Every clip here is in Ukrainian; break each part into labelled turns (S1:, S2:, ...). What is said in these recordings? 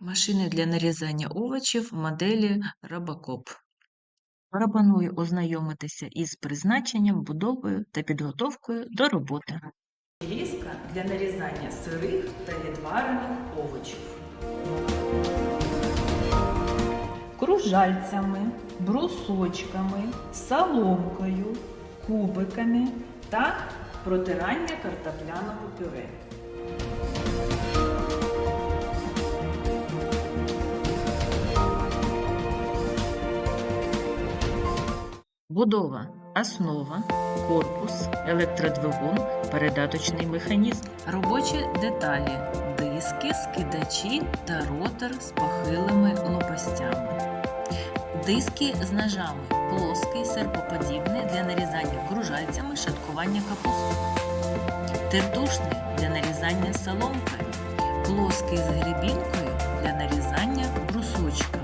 S1: Машини для нарізання овочів моделі Робокоп. Пропоную ознайомитися із призначенням, будовою та підготовкою до роботи.
S2: Різка для нарізання сирих та відварених овочів. Кружальцями, брусочками, соломкою, кубиками та протирання картопляного пюре.
S1: Будова основа, корпус, електродвигун, передаточний механізм. Робочі деталі, диски, скидачі та ротор з похилими лопастями. Диски з ножами плоский, серпоподібний для нарізання кружальцями шаткування капусти. Тертушний для нарізання соломкою. Плоский з грібінкою для нарізання брусочками.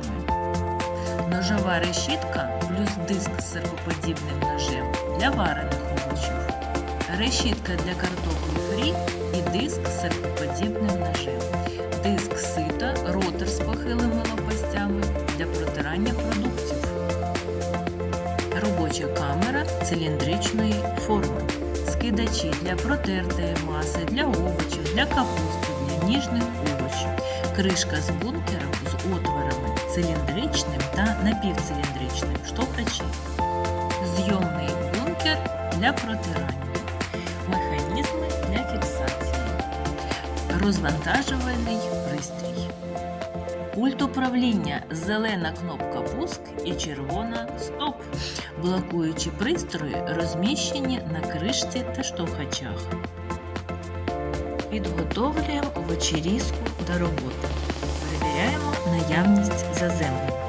S1: Ножова решітка плюс диск з серпоподібним ножем для варених овочів. Решітка для картоплі фрі і диск з серпоподібним ножем. Диск сита, ротор з похилими лопастями для протирання продуктів. Робоча камера циліндричної форми. Скидачі для протертої маси, для овочів, для капусти, для ніжних овочів. Кришка з бункером з отворами циліндричним та напівциліндричним штовхачі. Зйомний бункер для протирання. Механізми для фіксації. Розвантажувальний пристрій. Пульт управління зелена кнопка пуск і червона стоп. Блокуючі пристрої розміщені на кришці та штовхачах. Підготовлюємо овочерізку до роботи. Наявність заземлення.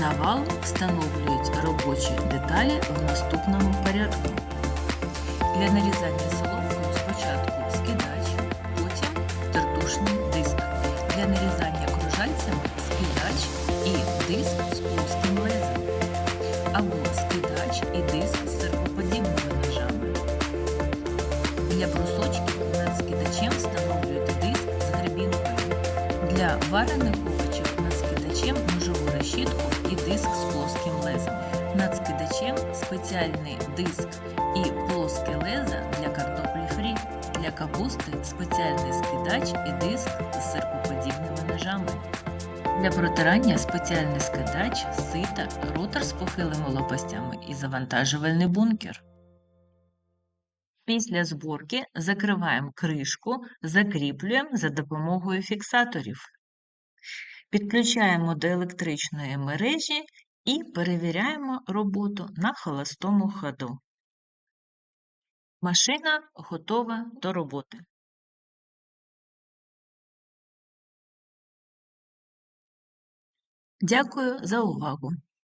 S1: На вал встановлюють робочі деталі в наступному порядку. Для нарізання соломкою спочатку скидач, потім тертушний диск. Для нарізання кружальцями скидач і диск з плоским лезом. Або скидач і диск з серпоподібними ножами. Для брусочків над скидачем встановлюєте диск з гребінкою. Для варених скидачем ножову решітку і диск з плоским лезом. Над скидачем спеціальний диск і плоске лезо для картоплі фрі. Для капусти спеціальний скидач і диск з серпоподібними ножами. Для протирання спеціальний скидач, сита, ротор з похилими лопастями і завантажувальний бункер. Після зборки закриваємо кришку, закріплюємо за допомогою фіксаторів. Підключаємо до електричної мережі і перевіряємо роботу на холостому ходу. Машина готова до роботи. Дякую за увагу!